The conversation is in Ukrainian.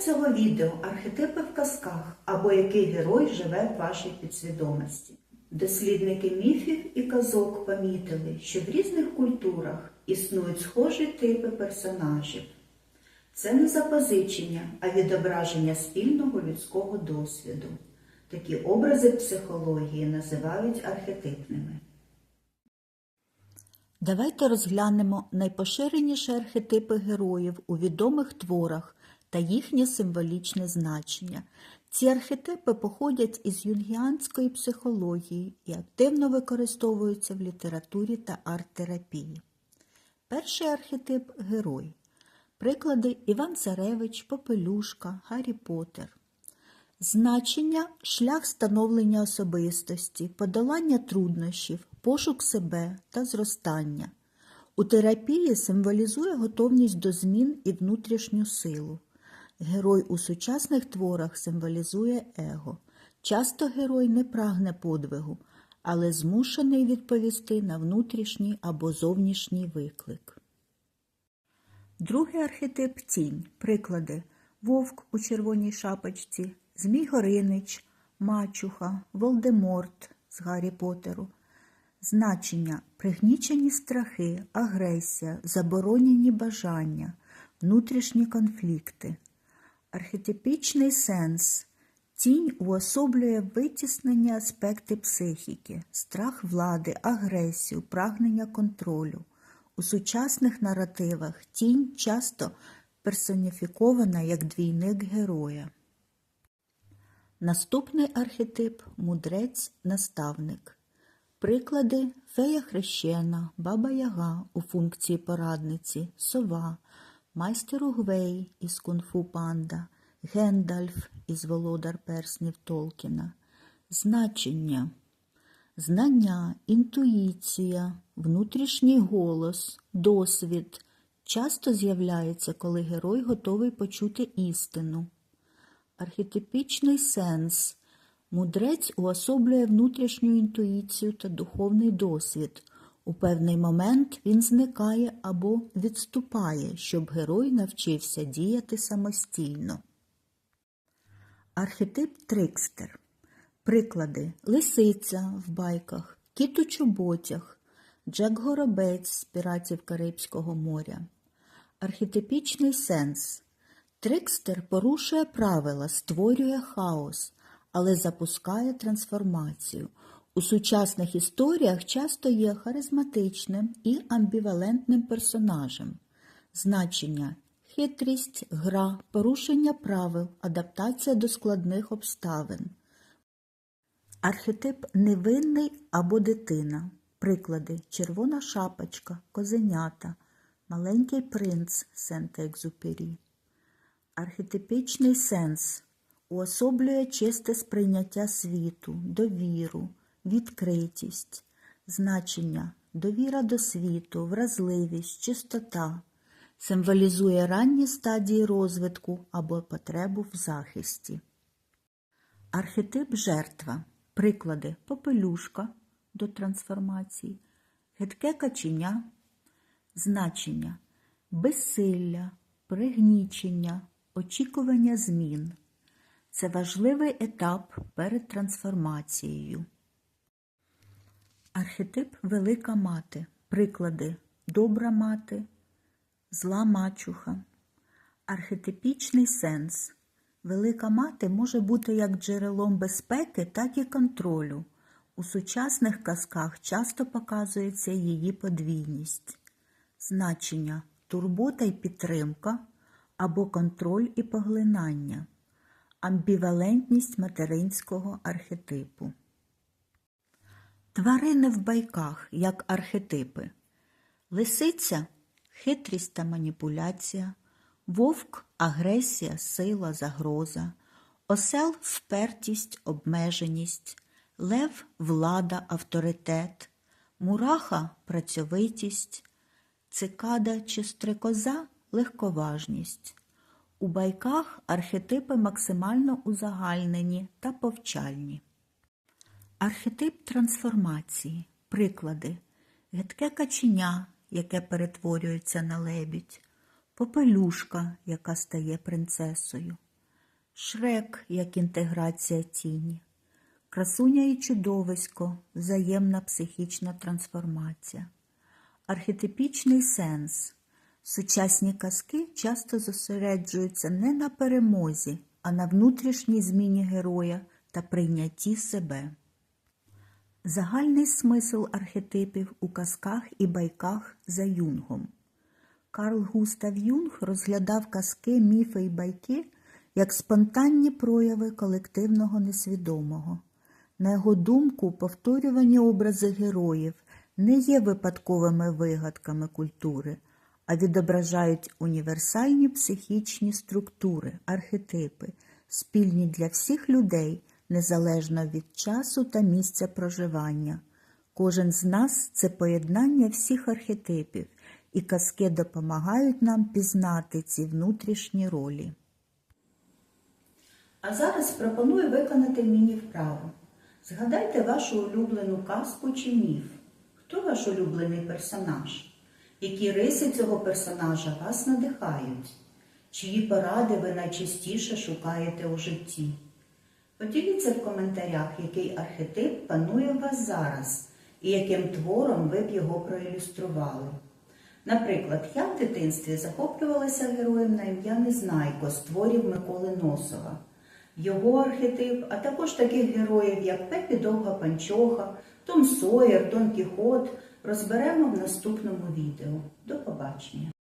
Цього відео архетипи в казках або який герой живе в вашій підсвідомості. Дослідники міфів і казок помітили, що в різних культурах існують схожі типи персонажів. Це не запозичення, а відображення спільного людського досвіду. Такі образи психології називають архетипними. Давайте розглянемо найпоширеніші архетипи героїв у відомих творах та їхнє символічне значення. Ці архетипи походять із юнгіанської психології і активно використовуються в літературі та арт-терапії. Перший архетип герой. Приклади Іван Царевич, Попелюшка, Гаррі Поттер. Значення шлях становлення особистості, подолання труднощів, пошук себе та зростання. У терапії символізує готовність до змін і внутрішню силу. Герой у сучасних творах символізує его. Часто герой не прагне подвигу, але змушений відповісти на внутрішній або зовнішній виклик. Другий архетип тінь. Приклади Вовк у червоній шапочці, Змій Горинич, Мачуха, Волдеморт з Гаррі Поттеру. Значення пригнічені страхи, агресія, заборонені бажання, внутрішні конфлікти. Архетипічний сенс. Тінь уособлює витіснені аспекти психіки, страх влади, агресію, прагнення контролю. У сучасних наративах тінь часто персоніфікована як двійник героя. Наступний архетип мудрець-наставник. Приклади фея хрещена, баба Яга у функції порадниці, сова, майстер Угвей із кунг-фу панда, Гендальф із володар перснів Толкіна. Значення Знання, інтуїція, внутрішній голос, досвід часто з'являється, коли герой готовий почути істину. Архетипічний сенс. Мудрець уособлює внутрішню інтуїцію та духовний досвід. У певний момент він зникає або відступає, щоб герой навчився діяти самостійно. Архетип трикстер. Приклади Лисиця в байках, Кіт у чоботях, Джек Горобець з піратів Карибського моря. Архетипічний сенс. Трикстер порушує правила, створює хаос, але запускає трансформацію. У сучасних історіях часто є харизматичним і амбівалентним персонажем. Значення хитрість, гра, порушення правил, адаптація до складних обставин. Архетип невинний або дитина. Приклади червона шапочка, козенята, маленький принц Сент-Екзупері. Архетипічний сенс уособлює чисте сприйняття світу, довіру, відкритість, значення, довіра до світу, вразливість, чистота, символізує ранні стадії розвитку або потребу в захисті. Архетип жертва. Приклади попелюшка до трансформації, гидке каченя, значення, безсилля, пригнічення, очікування змін. Це важливий етап перед трансформацією. Архетип велика мати. Приклади добра мати, зла мачуха. Архетипічний сенс. Велика мати може бути як джерелом безпеки, так і контролю. У сучасних казках часто показується її подвійність. Значення турбота і підтримка або контроль і поглинання, амбівалентність материнського архетипу. Тварини в байках як архетипи. Лисиця хитрість та маніпуляція, вовк агресія, сила, загроза, осел впертість, обмеженість, лев влада, авторитет, мураха працьовитість, цикада чи стрекоза легковажність. У байках архетипи максимально узагальнені та повчальні. Архетип трансформації. Приклади. Гидке каченя, яке перетворюється на лебідь, попелюшка, яка стає принцесою, Шрек як інтеграція тіні, красуня і чудовисько взаємна психічна трансформація, архетипічний сенс. Сучасні казки часто зосереджуються не на перемозі, а на внутрішній зміні героя та прийнятті себе. Загальний смисл архетипів у казках і байках за Юнгом. Карл Густав Юнг розглядав казки, міфи і байки як спонтанні прояви колективного несвідомого. На його думку, повторювані образи героїв не є випадковими вигадками культури, а відображають універсальні психічні структури, архетипи, спільні для всіх людей, незалежно від часу та місця проживання. Кожен з нас це поєднання всіх архетипів, і казки допомагають нам пізнати ці внутрішні ролі. А зараз пропоную виконати міні-вправу. Згадайте вашу улюблену казку чи міф. Хто ваш улюблений персонаж? Які риси цього персонажа вас надихають? Чиї поради ви найчастіше шукаєте у житті? Поділіться в коментарях, який архетип панує у вас зараз і яким твором ви б його проілюстрували. Наприклад, я в дитинстві захоплювалася героєм на ім'я Незнайко з творів Миколи Носова. Його архетип, а також таких героїв, як Пепі Довга Панчоха, Том Сойер, Дон Кіхот, розберемо в наступному відео. До побачення!